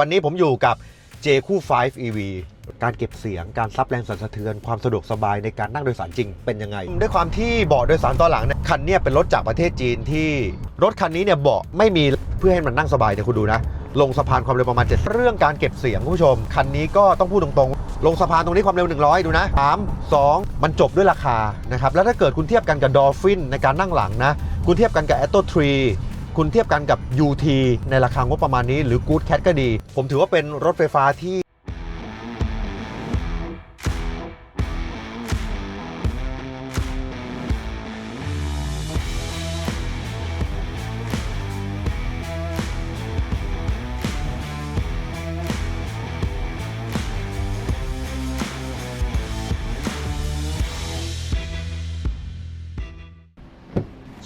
วันนี้ผมอยู่กับ J คู่5 EV การเก็บเสียงการซับแรงสั่นสะเทือน ความสะดวกสบายในการนั่งโดยสารจริงเป็นยังไง ด้วยความที่เบาะโดยสารตอนหลังเนี่ยคันเนี้ยเป็นรถจากประเทศจีนที่รถคันนี้เนี่ยเบาะไม่มีเพื่อให้มันนั่งสบายเนี่ยคุณดูนะ ลงสะพานความเร็วประมาณ 7 เรื่องการเก็บเสียงคุณผู้ชม คันนี้ก็ต้องพูดตรงๆ ลงสะพานตรงนี้ความเร็ว 100 ดูนะ 3 2 มันจบด้วยราคานะครับแล้วถ้าเกิดคุณเทียบกันกับ Dolphin ในการนั่งหลังนะคุณเทียบกันกับ Atto 3 คุณเทียบกันกับ UT ในราคางบประมาณนี้ หรือ Good Cat ก็ดี ผมถือว่าเป็นรถไฟฟ้าที่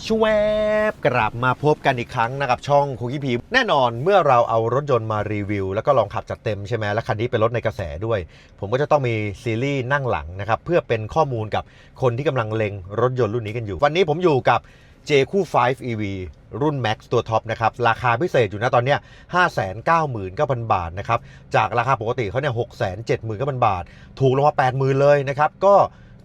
ชวบกลับมาพบกันอีกครั้งนะครับช่องคุกกี้พีแน่นอนเมื่อเราเอารถยนต์มารีวิว แล้วก็ลองขับจัดเต็มใช่ไหมแล้วคันนี้เป็นรถในกระแสด้วย ผมก็จะต้องมีซีรีส์นั่งหลังนะครับเพื่อเป็นข้อมูลกับคนที่กำลังเล็งรถยนต์รุ่นนี้กันอยู่ วันนี้ผมอยู่กับ J คู่ 5 EV รุ่น Max ตัวท็อปนะครับ ราคาพิเศษอยู่นะตอนนี้ 599,000 บาทนะครับ จากราคาปกติเขาเนี่ย679,000 บาท ถูกลงมา 80,000 เลยนะครับ ก็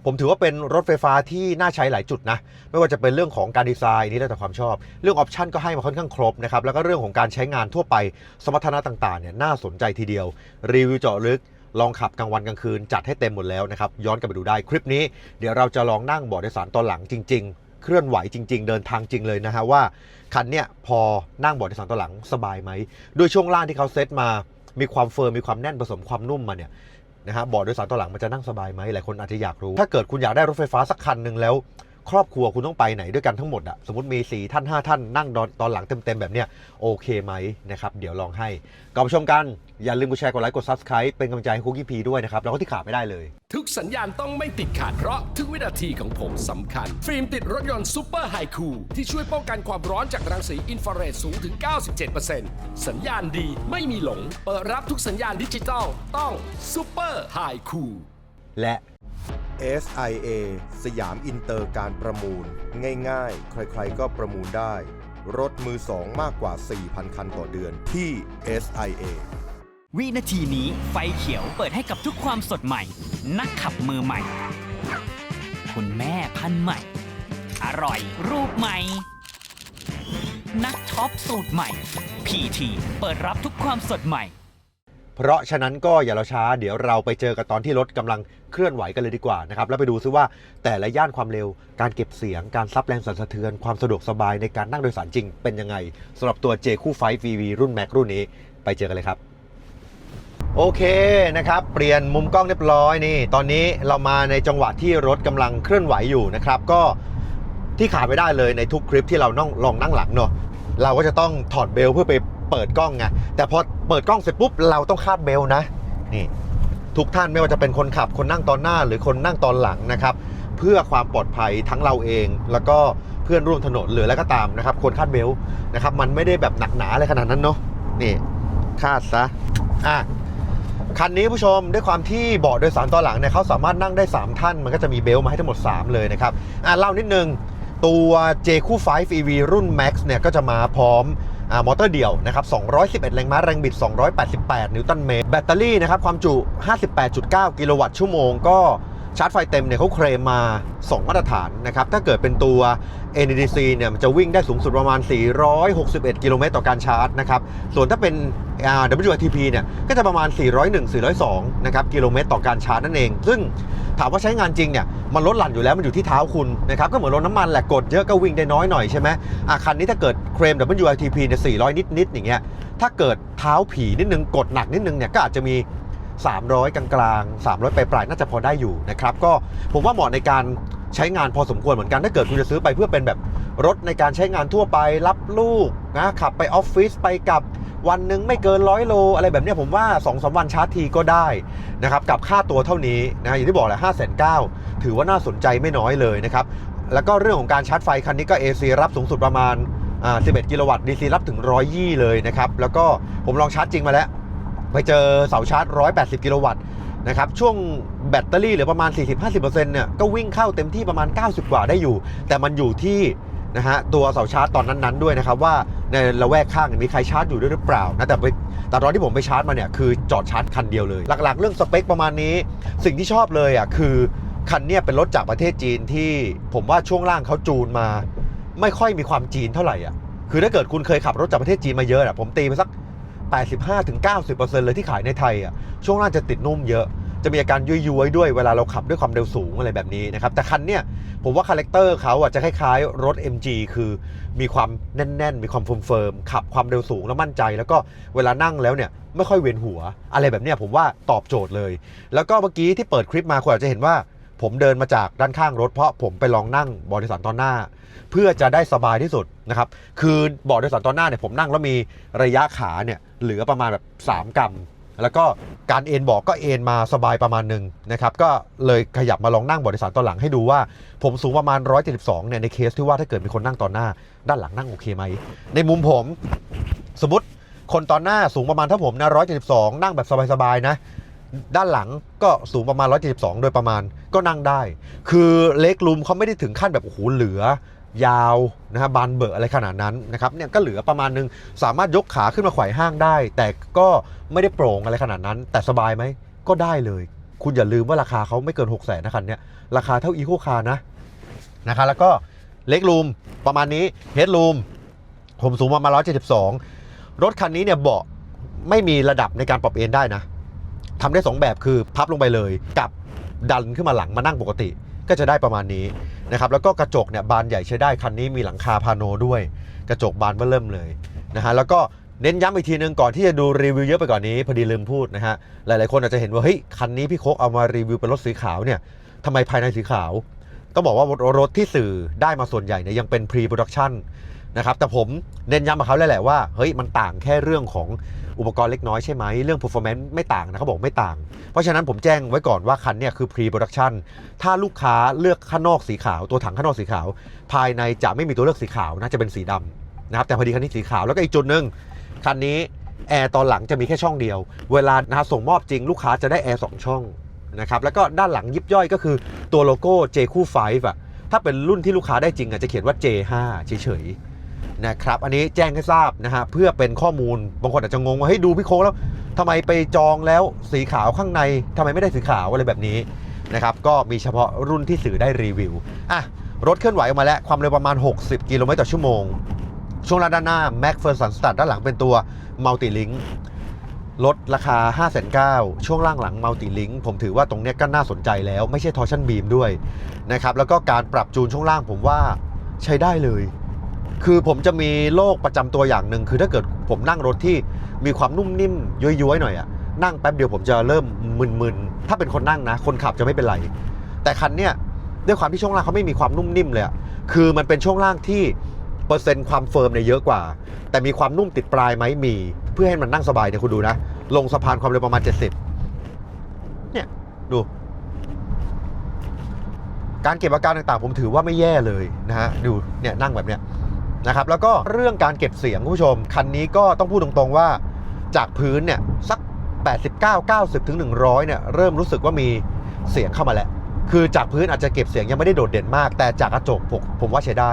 ผมถือว่าเป็นรถไฟฟ้าที่น่าใช้หลายจุดนะ ไม่ว่าจะเป็นเรื่องของการดีไซน์นี่แล้วแต่ความชอบ เรื่องออปชันก็ให้มาค่อนข้างครบนะครับ แล้วก็เรื่องของการใช้งานทั่วไป สมรรถนะต่างๆเนี่ยน่าสนใจทีเดียว รีวิวเจาะลึก ลองขับกลางวันกลางคืน จัดให้เต็มหมดแล้วนะครับ ย้อนกลับไปดูได้คลิปนี้ เดี๋ยวเราจะลองนั่งเบาะโดยสารตอนหลังจริง ๆ เคลื่อนไหวจริง ๆ เดินทางจริงเลยนะฮะว่าคันเนี่ยพอนั่งเบาะโดยสารตอนหลังสบายไหมด้วยช่วงล่างที่เขาเซตมามีความเฟิร์มมีความแน่นผสมความนุ่มมาเนี่ย นะฮะเบาะโดยสารตัวหลังมันจะนั่งสบายไหมหลายคนอาจจะอยากรู้ ถ้าเกิดคุณอยากได้รถไฟฟ้าสักคันหนึ่งแล้ว ครอบครัวคุณต้องไปไหนด้วยกันทั้งหมดอะสมมติมี 4 ท่าน 5 ท่านนั่งตอนตอนหลังเต็มๆ แบบเนี้ยโอเคไหมนะครับ เดี๋ยวลองให้ก่อนไปชมกัน อย่าลืมกดแชร์กดไลค์กด Subscribe เป็นกำลังใจให้คุกกี้พีด้วยนะครับ แล้วก็ที่ขาดไม่ได้เลย ทุกสัญญาณต้องไม่ติดขาดเพราะทุกวินาทีของผมสำคัญ ฟิล์มติดรถยนต์ซูเปอร์ไฮคูลที่ช่วยป้องกันความร้อนจากรังสีอินฟราเรดสูงถึง 97%สัญญาณดีไม่มีหลง เปิดรับทุกสัญญาณดิจิตอลต้องซูเปอร์ไฮคูลและ SIA สยามอินเตอร์การประมูล ง่ายๆ ใครๆก็ประมูลได้ รถมือสองมากกว่า 4,000 คันต่อเดือนที่ SIA วินาทีนี้ไฟเขียวเปิดให้กับทุกความสดใหม่ นักขับมือใหม่ คุณแม่พันธุ์ใหม่ อร่อยรูปใหม่ นักช็อปสูตรใหม่ PT เปิดรับทุกความสดใหม่ เพราะฉะนั้นก็อย่ารอช้าเดี๋ยวเราไปเจอกันตอนที่รถกำลังเคลื่อนไหวกันเลยดีกว่านะครับแล้วไปดูซิว่าแต่ละย่านความเร็ว การเก็บเสียงการซับแรงสั่นสะเทือน ความสะดวกสบายในการนั่งโดยสารจริงเป็นยังไงสำหรับตัว J คู่ไฟ VV รุ่น Max รุ่นนี้ไปเจอกันเลยครับ โอเคนะครับ เปลี่ยนมุมกล้องเรียบร้อยนี่ ตอนนี้เรามาในจังหวะที่รถกำลังเคลื่อนไหวอยู่นะครับ ก็ที่ขาดไม่ได้เลยในทุกคลิปที่เรานั่งลองนั่งหลังเนาะเราก็จะต้องถอดเบล์เพื่อไป เปิดกล้องไงแต่พอเปิดกล้องเสร็จปุ๊บเราต้องคาดเบลต์นะนี่ทุกท่านไม่ว่าจะเป็นคนขับคนนั่งตอนหน้าหรือคนนั่งตอนหลังนะครับ เพื่อความปลอดภัยทั้งเราเอง แล้วก็เพื่อนร่วมถนนหรืออะไรก็ตามนะครับควรคาดเบลต์นะครับมันไม่ได้แบบหนักหนาอะไรขนาดนั้นเนาะนี่คาดซะอะคันนี้ผู้ชมด้วยความที่เบาะโดยสารตอนหลังเนี่ยเขาสามารถนั่งได้ 3 ท่าน มันก็จะมีเบลต์มาให้ทั้งหมด 3 เลยนะครับอะเล่านิดนึงตัว J คู่5 EV รุ่น Max เนี่ยก็จะมาพร้อม มอเตอร์เดี่ยวนะครับ211 แรงม้าแรงบิด 288 นิวตันเมตร แบตเตอรี่นะครับความจุ 58.9 กิโลวัตต์ชั่วโมงก็ ชาร์จไฟเต็มเนี่ยเขาเคลมมา 2 มาตรฐานนะครับ ถ้าเกิดเป็นตัว NEDC เนี่ยมันจะวิ่งได้สูงสุดประมาณ 461 กิโลเมตรต่อการชาร์จนะครับ ส่วนถ้าเป็น WLTP เนี่ยก็จะประมาณ 401 402 นะครับ กิโลเมตรต่อการชาร์จนั่นเอง ซึ่งถามว่าใช้งานจริงเนี่ยมันลดหลั่นอยู่แล้วมันอยู่ที่เท้าคุณนะครับ ก็เหมือนรถน้ำมันแหละกดเยอะก็วิ่งได้น้อยหน่อยใช่ไหมอะคันนี้ถ้าเกิดเคลม WLTP เนี่ย400 นิดๆอย่างเงี้ยถ้าเกิดเท้าผีนิดนึงกดหนักนิดนึงเนี่ยก็อาจจะมี 300 กลางๆ 300 ปลายๆน่าจะพอได้อยู่นะครับก็ผมว่าเหมาะในการใช้งานพอสมควรเหมือนกันถ้าเกิดคุณจะซื้อไปเพื่อเป็นแบบรถในการใช้งานทั่วไปรับลูกนะขับไปออฟฟิศไปกับวันหนึ่งไม่เกินร้อยโล อะไรแบบนี้ผมว่า2อสวันชาร์จทีก็ได้นะครับกับค่าตัวเท่านี้นะอย่างที่บอกแหละห้าแสนเก้าถือว่าน่าสนใจไม่น้อยเลยนะครับแล้วก็เรื่องของการชาร์จไฟคันนี้ก็ AC รับสูงสุดประมาณ11 กิโลวัตต์ DC รับถึง 120 เลยนะครับ แล้วก็ผมลองชาร์จจริงมาแล้ว ไปเจอเสาชาร์จ 180 กิโลวัตต์นะครับช่วงแบตเตอรี่เหลือประมาณ 40-50%เนี่ยก็วิ่งเข้าเต็มที่ประมาณ 90 กว่าได้อยู่ แต่มันอยู่ที่นะฮะตัวเสาชาร์จตอนนั้นๆด้วยนะครับว่าในละแวกข้างมีใครชาร์จอยู่ด้วยหรือเปล่านะแต่ไปแต่ตอนที่ผมไปชาร์จมาเนี่ยคือจอดชาร์จคันเดียวเลย หลักๆ เรื่องสเปคประมาณนี้ สิ่งที่ชอบเลยอะคือคันเนี้ยเป็นรถจากประเทศจีนที่ผมว่าช่วงล่างเขาจูนมา ไม่ค่อยมีความจีนเท่าไหร่อะคือถ้าเกิดคุณเคยขับรถจากประเทศจีนมาเยอะอะผมตีไปสัก 85-90%เลยที่ขายในไทยอะช่วงล่างจะติดนุ่มเยอะจะมีอาการยุยๆด้วยเวลาเราขับด้วยความเร็วสูงอะไรแบบนี้นะครับ แต่คันเนี้ยผมว่าคาแรคเตอร์เขาอะจะคล้ายๆ รถ MG คือมีความแน่น ๆ มีความเฟิร์มๆขับความเร็วสูงแล้วมั่นใจ แล้วก็เวลานั่งแล้วเนี่ยไม่ค่อยเวียนหัว อะไรแบบเนี้ยผมว่าตอบโจทย์เลย แล้วก็เมื่อกี้ที่เปิดคลิปมาคุณอาจจะเห็นว่า ผมเดินมาจากด้านข้างรถเพราะผมไปลองนั่งเบาะโดยสารตอนหน้า เพื่อจะได้สบายที่สุดนะครับ คือเบาะโดยสารตอนหน้าเนี่ยผมนั่งแล้วมีระยะขาเนี่ยเหลือประมาณแบบ 3กรัมแล้วก็การเอนเบาะก็เอนมาสบายประมาณหนึ่งนะครับ ก็เลยขยับมาลองนั่งเบาะโดยสารตอนหลังให้ดูว่า ผมสูงประมาณ 172เนี่ยในเคสที่ว่าถ้าเกิดมีคนนั่งตอนหน้า ด้านหลังนั่งโอเคไหมในมุมผมสมมติคนตอนหน้าสูงประมาณเท่าผมนะ172 นั่งแบบสบายๆนะ ด้านหลังก็สูงประมาณ 172 โดยประมาณก็นั่งได้ คือเล็กลุมเขาไม่ได้ถึงขั้นแบบโอ้โหเหลือยาวนะฮะบานเบอร์อะไรขนาดนั้นนะครับเนี่ยก็เหลือประมาณนึงสามารถยกขาขึ้นมาไขว่ห้างได้ แต่ก็ไม่ได้โปร่งอะไรขนาดนั้น แต่สบายไหมก็ได้เลย คุณอย่าลืมว่าราคาเขาไม่เกิน 6 0 0 0 0นะคันเนี้ยราคาเท่าอีโคคาร์นะนะครับแล้วก็เล็กรูมประมาณนี้เฮดรูมผมสูงประมาณ172 รถคันนี้เนี่ยเบาะไม่มีระดับในการปรับเอนได้นะ ทำได้ 2 แบบคือพับลงไปเลยกับดันขึ้นมาหลังมานั่งปกติ ก็จะได้ประมาณนี้นะครับแล้วก็กระจกเนี่ยบานใหญ่ใช้ได้คันนี้มีหลังคาพาโนด้วย กระจกบานเบื้อเริ่มเลยนะฮะแล้วก็เน้นย้ำอีกทีนึงก่อนที่จะดูรีวิวเยอะไปก่อนนี้พอดีลืมพูดนะฮะหลายๆคนอาจจะเห็นว่าเฮ้ยคันนี้พี่โคกเอามารีวิวเป็นรถสีขาวเนี่ยทำไมภายในสีขาวต้องบอกว่ารถที่สื่อได้มาส่วนใหญ่เนี่ยยังเป็น pre production นะครับแต่ผมเน้นย้ำกับเขาเลยแหละว่าเฮ้ยมันต่างแค่เรื่องของ อุปกรณ์เล็กน้อยใช่ไหมเรื่อง performance ไม่ต่างนะเขาบอกไม่ต่าง เพราะฉะนั้นผมแจ้งไว้ก่อนว่าคันเนี่ยคือ pre production ถ้าลูกค้าเลือกข้างนอกสีขาว ตัวถังข้างนอกสีขาว ภายในจะไม่มีตัวเลือกสีขาวนะจะเป็นสีดำนะครับแต่พอดีคันนี้สีขาวแล้วก็อีกจุดหนึ่งคันนี้แอร์ตอนหลังจะมีแค่ช่องเดียว เวลานะส่งมอบจริงลูกค้าจะได้แอร์สองช่องนะครับแล้วก็ด้านหลังยิบย่อยก็คือตัวโลโก้ J คู่5อะถ้าเป็นรุ่นที่ลูกค้าได้จริงอะจะเขียนว่า J5 เฉยๆ นะครับ อันนี้แจ้งให้ทราบนะฮะเพื่อเป็นข้อมูลบางคนอาจจะงงว่าเฮ้ยดูพี่โค้กแล้วทำไมไปจองแล้วสีขาวข้างในทำไมไม่ได้สีขาวอะไรแบบนี้นะครับก็มีเฉพาะรุ่นที่สื่อได้รีวิวอะรถเคลื่อนไหวออกมาแล้ว ความเร็วประมาณ 60 กิโลเมตรต่อชั่วโมง ช่วงล่างด้านหน้า Mac f e r s o n Start ด้านหลังเป็นตัว Multi Link ลดราคา 5 9 0 0 0ช่วงล่างหลัง Multi Link ผมถือว่าตรงนี้ก็น่าสนใจแล้ว ไม่ใช่ Torsion Beam ด้วยนะครับแล้วก็การปรับจูนช่วงล่างผมว่าใช้ได้เลย คือผมจะมีโรคประจำตัวอย่างหนึ่งคือถ้าเกิดผมนั่งรถที่มีความนุ่มนิ่มย้อยๆหน่อยอะนั่งแป๊บเดียวผมจะเริ่มมึนๆ ถ้าเป็นคนนั่งนะ คนขับจะไม่เป็นไร แต่คันเนี้ยด้วยความที่ช่วงล่างเขาไม่มีความนุ่มนิ่มเลยคือมันเป็นช่วงล่างที่เปอร์เซ็นต์ความเฟิร์มเนี่ยเยอะกว่า แต่มีความนุ่มติดปลายไหมมี เพื่อให้มันนั่งสบายเนี่ยคุณดูนะ ลงสะพานความเร็วประมาณ 70 เนี่ย ดู การเก็บอาการต่างๆ ผมถือว่าไม่แย่เลยนะฮะ ดู เนี่ยนั่งแบบเนี้ย นะครับแล้วก็เรื่องการเก็บเสียงคุณผู้ชม คันนี้ก็ต้องพูดตรงๆว่า จากพื้นเนี่ยสัก 89 90ถึง100เนี่ยเริ่มรู้สึกว่ามีเสียงเข้ามาแล้วคือจากพื้นอาจจะเก็บเสียงยังไม่ได้โดดเด่นมาก แต่จากกระจกผมผมว่าใช้ได้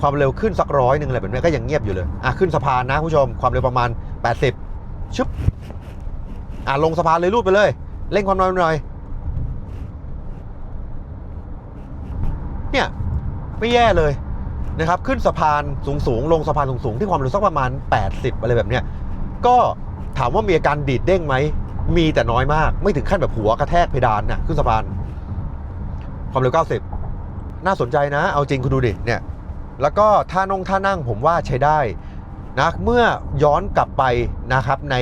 ความเร็วขึ้นสักร้อยหนึ่งอะไรแบบนี้ก็ยังเงียบอยู่เลยอะขึ้นสะพานนะคุณผู้ชม ความเร็วประมาณ 80 ชึบอะลงสะพานเลยรูดไปเลย เร่งความเร็วหน่อย เนี่ย ไม่แย่เลย นะครับขึ้นสะพานสูงๆลงสะพานสูงๆที่ความเร็วสักประมาณ 80 อะไรแบบเนี้ยก็ถามว่ามีอาการดีดเด้งไหมมีแต่น้อยมาก ไม่ถึงขั้นแบบหัวกระแทกเพดานน่ะขึ้นสะพาน ความเร็ว 90 น่าสนใจนะ เอาจริงคุณดูดิเนี่ยแล้วก็ท่านงท่านั่งผมว่าใช้ได้นะเมื่อย้อนกลับไปนะครับใน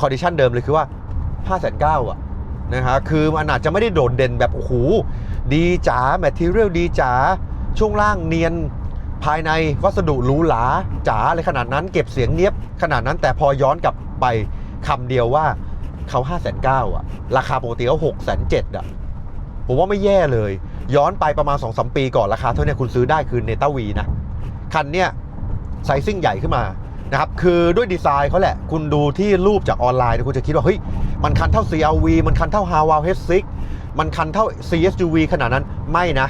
คอดิชันเดิมเลยคือว่า5 9 0 0 0อะนะฮะคือมันอาจจะไม่ได้โดดเด่นแบบโอ้โหดีจ๋าแมทเทียลดีจ๋าช่วงล่างเนียน ภายในวัสดุหรูหราจ๋าอะไรขนาดนั้น เก็บเสียงเนียบขนาดนั้นแต่พอย้อนกลับไปคำเดียวว่าเขา5 9 0 0 0อะราคาปกติเขา6 7 0 0 0อะผมว่าไม่แย่เลย ย้อนไปประมาณ2อสปีก่อนราคาเท่านี้คุณซื้อได้คือเนต้าวีนะ คันเนี้ยไซซิ่งใหญ่ขึ้นมานะครับ คือด้วยดีไซน์เขาแหละ คุณดูที่รูปจากออนไลน์เนี่ยคุณจะคิดว่า เฮ้ย มันคันเท่า CRV มันคันเท่า h a w a l H6 มันคันเท่า CSUV ขนาดนั้นไม่นะ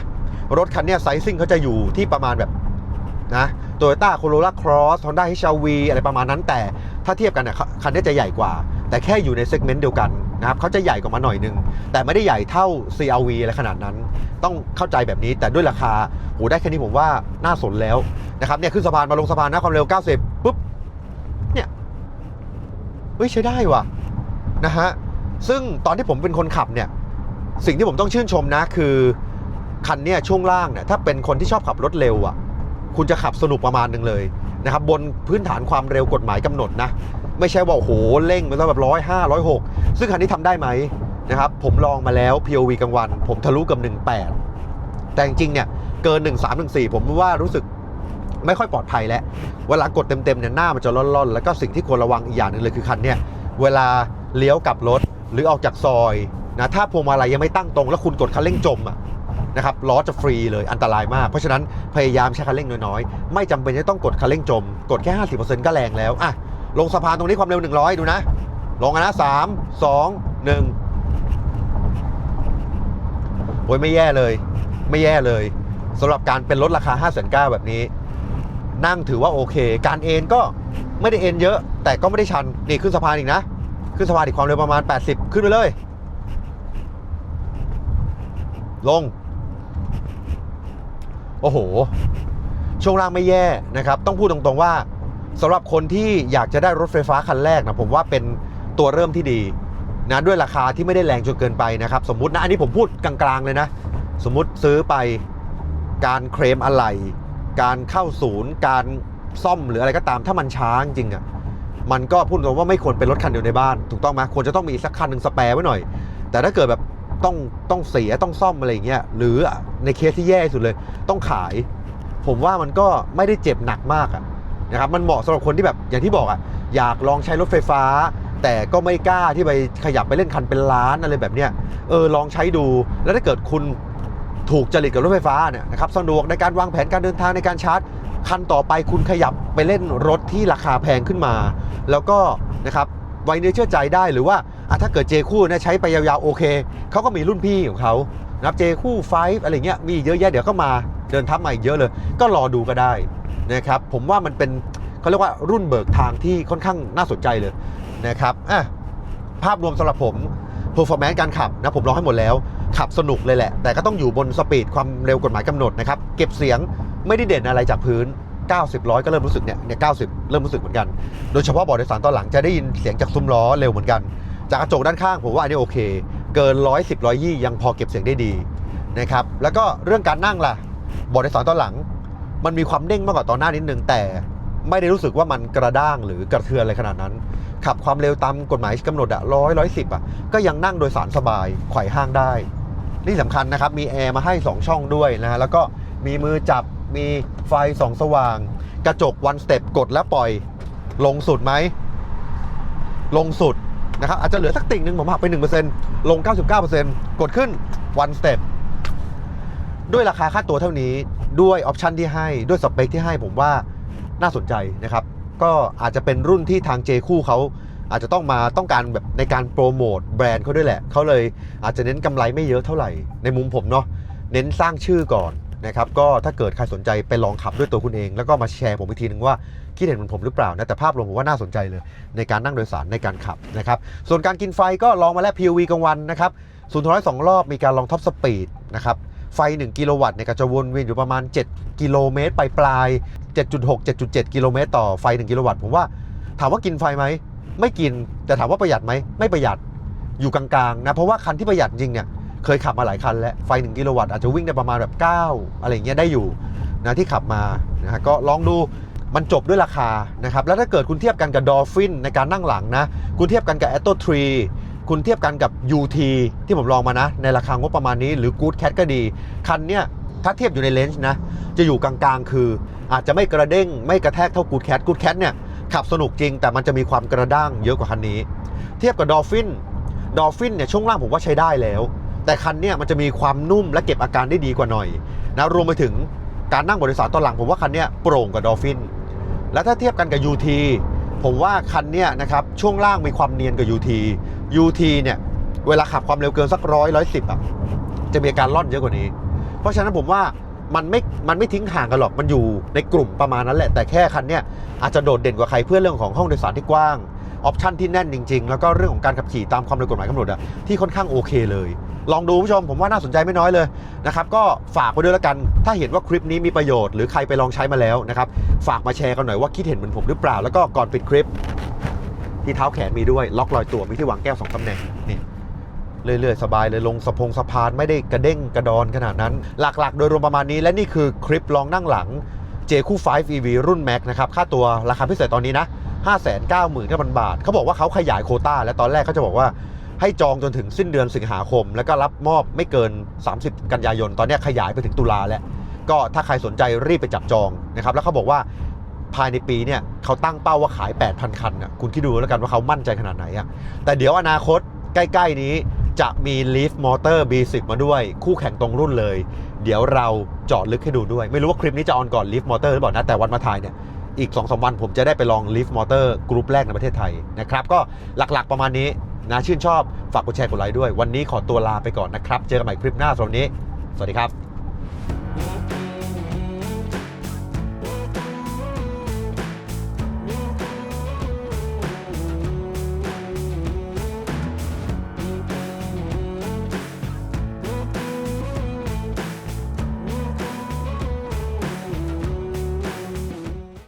รถคันเนี้ยไซซิ่งเขาจะอยู่ที่ประมาณแบบ นะโตโยต้าโคโรล่าครอสฮอนด้าฮิชาวีอะไรประมาณนั้น แต่ถ้าเทียบกันเนี่ยคันนี้จะใหญ่กว่า แต่แค่อยู่ในเซกเมนต์เดียวกันนะครับเขาจะใหญ่กว่ามาหน่อยนึง แต่ไม่ได้ใหญ่เท่า CRV อะไรขนาดนั้น ต้องเข้าใจแบบนี้แต่ด้วยราคาโหได้แค่นี้ผมว่าน่าสนแล้วนะครับเนี่ยขึ้นสะพานมาลงสะพานนะความเร็ว 90ปุ๊บเนี่ยเฮ้ยใช้ได้ว่ะนะฮะซึ่งตอนที่ผมเป็นคนขับเนี่ยสิ่งที่ผมต้องชื่นชมนะคือคันเนี้ยช่วงล่างเนี่ยถ้าเป็นคนที่ชอบขับรถเร็วอะ คุณจะขับสนุกประมาณหนึ่งเลยนะครับบนพื้นฐานความเร็วกฎหมายกำหนดนะไม่ใช่ว่าโหเร่งไปแล้วแบบร้อยห้าร้อยหกซึ่งคันนี้ทำได้ไหมนะครับผมลองมาแล้ว POV กลางวัน ผมทะลุกับ 18 แต่จริงเนี่ยเกิน 13 14 ผมว่ารู้สึกไม่ค่อยปลอดภัยแล้วเวลากดเต็มๆเนี่ยหน้ามันจะล่อนๆ แล้วก็สิ่งที่ควรระวังอีกอย่างหนึงเลยคือคันเนี่ยเวลาเลี้ยวกลับรถหรือออกจากซอยนะถ้าพวงมาลัยยังไม่ตั้งตรง แล้วคุณกดคันเร่งจมอะ นะครับล้อจะฟรีเลยอันตรายมาก เพราะฉะนั้นพยายามใช้คันเร่งน้อยๆ ไม่จำเป็นจะต้องกดคันเร่งจม กดแค่ 50%ก็แรงแล้วอะลงสะพานตรงนี้ความเร็ว 100 ดูนะ ลงกันนะ3 2 1โอ้ยไม่แย่เลย ไม่แย่เลยสำหรับการเป็นรถราคา 5 9 0 0แบบนี้ นั่งถือว่าโอเค การเอ็นก็ไม่ได้เอ็นเยอะ แต่ก็ไม่ได้ชัน นี่ขึ้นสะพานอีกนะ ขึ้นสะพานอีกความเร็วประมาณ 80 ขึ้นไปเลย ลง โอ้โห ช่วงล่างไม่แย่นะครับ ต้องพูดตรงๆว่าสำหรับคนที่อยากจะได้รถไฟฟ้าคันแรกนะผมว่าเป็นตัวเริ่มที่ดีนะด้วยราคาที่ไม่ได้แรงจนเกินไปนะครับ สมมตินะอันนี้ผมพูดกลางๆเลยนะ สมมุติซื้อไปการเคลมอะไหล่การเข้าศูนย์ การซ่อมหรืออะไรก็ตามถ้ามันช้าจริงๆอะมันก็พูดตรงว่าไม่ควรเป็นรถคันเดียวในบ้าน ถูกต้องไหมควรจะต้องมีสักคันหนึ่งสแปร์ไว้หน่อย แต่ถ้าเกิดแบบ ต้องต้องเสียต้องซ่อมอะไรเงี้ยหรือในเคสที่แย่สุดเลย ต้องขาย ผมว่ามันก็ไม่ได้เจ็บหนักมากอะนะครับมันเหมาะสำหรับคนที่แบบอย่างที่บอกอะอยากลองใช้รถไฟฟ้า แต่ก็ไม่กล้าที่ไปขยับไปเล่นคันเป็นล้านอะไรแบบเนี้ยเออลองใช้ดูแล้วถ้าเกิดคุณถูกจริตกับรถไฟฟ้าเนี่ยนะครับสะดวกในการวางแผนการเดินทางในการชาร์จ คันต่อไปคุณขยับไปเล่นรถที่ราคาแพงขึ้นมา แล้วก็นะครับไว้เนื้อเชื่อใจได้หรือว่า อะถ้าเกิดเจคู่เนะใช้ไปยาวๆโอเคเขาก็มีรุ่นพี่ของเขานับเจคู่ไฟอะไรเงี้ยมีเยอะแยะเดี๋ยวก็มาเดินทับมาอีกเยอะเลย ก็รอดูก็ได้นะครับผมว่ามันเป็นเขาเรียกว่ารุ่นเบิกทางที่ค่อนข้างน่าสนใจเลยนะครับอะภาพรวมสำหรับผม performance การขับนะผมลองให้หมดแล้ว ขับสนุกเลยแหละ แต่ก็ต้องอยู่บนสปีดความเร็วกฎหมายกำหนดนะครับ เก็บเสียงไม่ได้เด่นอะไรจากพื้น 90ร้อยก็เริ่มรู้สึกเนี่ยเนี่ย90เริ่มรู้สึกเหมือนกัน โดยเฉพาะบาะโดยสารตอนหลังจะได้ยินเสียงจากซุ้มล้อเร็วเหมือนกัน จากกระจกด้านข้างผมว่าอันนี้โอเค เกิน110 120ยังพอเก็บเสียงได้ดีนะครับแล้วก็เรื่องการนั่งล่ะเบาะโดยสารตอนหลัง มันมีความเด้งมากกว่าตอนหน้านิดนึงแต่ไม่ได้รู้สึกว่ามันกระด้างหรือกระเทือนอะไรขนาดนั้น ขับความเร็วตามกฎหมายกำหนดอะร้อยร้อยสิบอะก็ยังนั่งโดยสารสบายไขว่ห้างได้ นี่สำคัญนะครับ มีแอร์มาให้ 2 ช่องด้วยนะฮะแล้วก็มีมือจับมีไฟส่องสว่าง กระจก one step กดแล้วปล่อย ลงสุดไหม ลงสุด นะครับอาจจะเหลือสักติ่งหนึ่งผมหักไป 1%ลง 99%กดขึ้น one step ด้วยราคาค่าตัวเท่านี้ด้วยออปชันที่ให้ด้วยสเปคที่ให้ผมว่าน่าสนใจนะครับ ก็อาจจะเป็นรุ่นที่ทางเจคู่เขาอาจจะต้องมาต้องการแบบในการโปรโมทแบรนด์เขาด้วยแหละ เขาเลยอาจจะเน้นกำไรไม่เยอะเท่าไหร่ ในมุมผมเนาะเน้นสร้างชื่อก่อนนะครับ ก็ถ้าเกิดใครสนใจไปลองขับด้วยตัวคุณเอง แล้วก็มาแชร์ผมอีกทีนึงว่า คิดเห็นเหมือนผมหรือเปล่านะแต่ภาพรวมผมว่าน่าสนใจเลย ในการนั่งโดยสารในการขับนะครับส่วนการกินไฟก็ลองมาแล้ว POV กลางวันนะครับศูนย์ร้อยสองรอบมีการลองท็อปสปีดนะครับไฟ 1 กิโลวัตต์เนี่ยก็จะวนเวียนอยู่ประมาณ 7 กิโลเมตรปลายปลาย 7.6 7.7 กิโลเมตรต่อไฟ 1 กิโลวัตต์ผมว่าถามว่ากินไฟไหม ไม่กิน แต่ถามว่าประหยัดไหม ไม่ประหยัดอยู่กลางๆนะ เพราะว่าคันที่ประหยัดจริงเนี่ย เคยขับมาหลายคันแล้ว ไฟ 1 กิโลวัตต์อาจจะวิ่งได้ประมาณแบบ 9 อะไรเงี้ยได้อยู่นะที่ขับมานะฮะก็ลองดู มันจบด้วยราคานะครับ แล้วถ้าเกิดคุณเทียบกันกับดอ l ฟินในการนั่งหลังนะ คุณเทียบกันกับ a t o 3คุณเทียบกันกับ UT ที่ผมลองมานะ ในราคางบประมาณนี้หรือ Good Cat ก็ดี คันเนี้ยถ้าเทียบอยู่ในเลนส์นะ จะอยู่กลางๆ คือ อาจจะไม่กระเด้ง ไม่กระแทกเท่า Good Cat Good Cat เนี่ยขับสนุกจริงแต่มันจะมีความกระด้างเยอะกว่าคันนี้ เทียบกับ Dolphin Dolphin เนี่ยช่วงล่างผมว่าใช้ได้แล้ว แต่คันเนี้ยมันจะมีความนุ่มและเก็บอาการได้ดีกว่าหน่อยนะรวมไปถึงการนั่งบริสารตอนหลังผมว่าคันเนี้ยโปร่งกว่า Dolphin แล้วถ้าเทียบกันกับ UT ผมว่าคันเนี้ยนะครับช่วงล่างมีความเนียนกว่า UT UT เนี่ยเวลาขับความเร็วเกินสักร้อยร้อยสิบอะจะมีอาการล่อนเยอะกว่านี้ เพราะฉะนั้นผมว่ามันไม่ มันไม่ทิ้งห่างกันหรอก มันอยู่ในกลุ่มประมาณนั้นแหละ แต่แค่คันเนี้ยอาจจะโดดเด่นกว่าใครเพื่อเรื่องของห้องโดยสารที่กว้าง ออปชันที่แน่นจริง ๆ แล้วก็เรื่องของการขับขี่ตามความเร็วกฎหมายกำหนดอะที่ค่อนข้างโอเคเลย ลองดูผู้ชมผมว่าน่าสนใจไม่น้อยเลยนะครับก็ฝากไว้ด้วยแล้วกัน ถ้าเห็นว่าคลิปนี้มีประโยชน์หรือใครไปลองใช้มาแล้วนะครับฝากมาแชร์กันหน่อยว่าคิดเห็นเหมือนผมหรือเปล่า แล้วก็ก่อนปิดคลิป ที่เท้าแขนมีด้วย ล็อกรอยตัวมีที่วางแก้วสองตำแหน่งนี่เรื่อยๆ สบายเลยลงสะพงสะพานไม่ได้กระเด้งกระดอนขนาดนั้น หลักๆ โดยรวมประมาณนี้และนี่คือคลิปลองนั่งหลัง J คู่5 EV รุ่น Max นะครับ ค่าตัวราคาพิเศษตอนนี้นะ 599,000บาท เขาบอกว่าเขาขยายโคต้า และตอนแรกเขาจะบอกว่า ให้จองจนถึงสิ้นเดือนสิงหาคม แล้วก็รับมอบไม่เกิน 30 กันยายน ตอนนี้ขยายไปถึงตุลาแล้ว ก็ถ้าใครสนใจรีบไปจับจองนะครับ แล้วเขาบอกว่าภายในปีเนี่ยเขาตั้งเป้าว่าขาย 8,000 คันน่ะคุณคิดดูแล้วกันว่าเขามั่นใจขนาดไหนอะแต่เดี๋ยวอนาคตใกล้ ๆ นี้จะมี Leaf Motor B10 มาด้วย คู่แข่งตรงรุ่นเลย เดี๋ยวเราเจาะลึกให้ดูด้วย ไม่รู้ว่าคลิปนี้จะออนก่อน Leaf Motor หรือเปล่านะแต่วันมาถ่ายเนี่ยอีก2อสวันผมจะได้ไปลอง Leaf Motor กรุ๊ปแรกในประเทศไทยนะครับก็หลักๆประมาณนี้ นะชื่นชอบฝากกดแชร์กดไลค์ด้วย วันนี้ขอตัวลาไปก่อนนะครับ เจอกันใหม่คลิปหน้าสำหรับวันนี้ สวัสดีครับ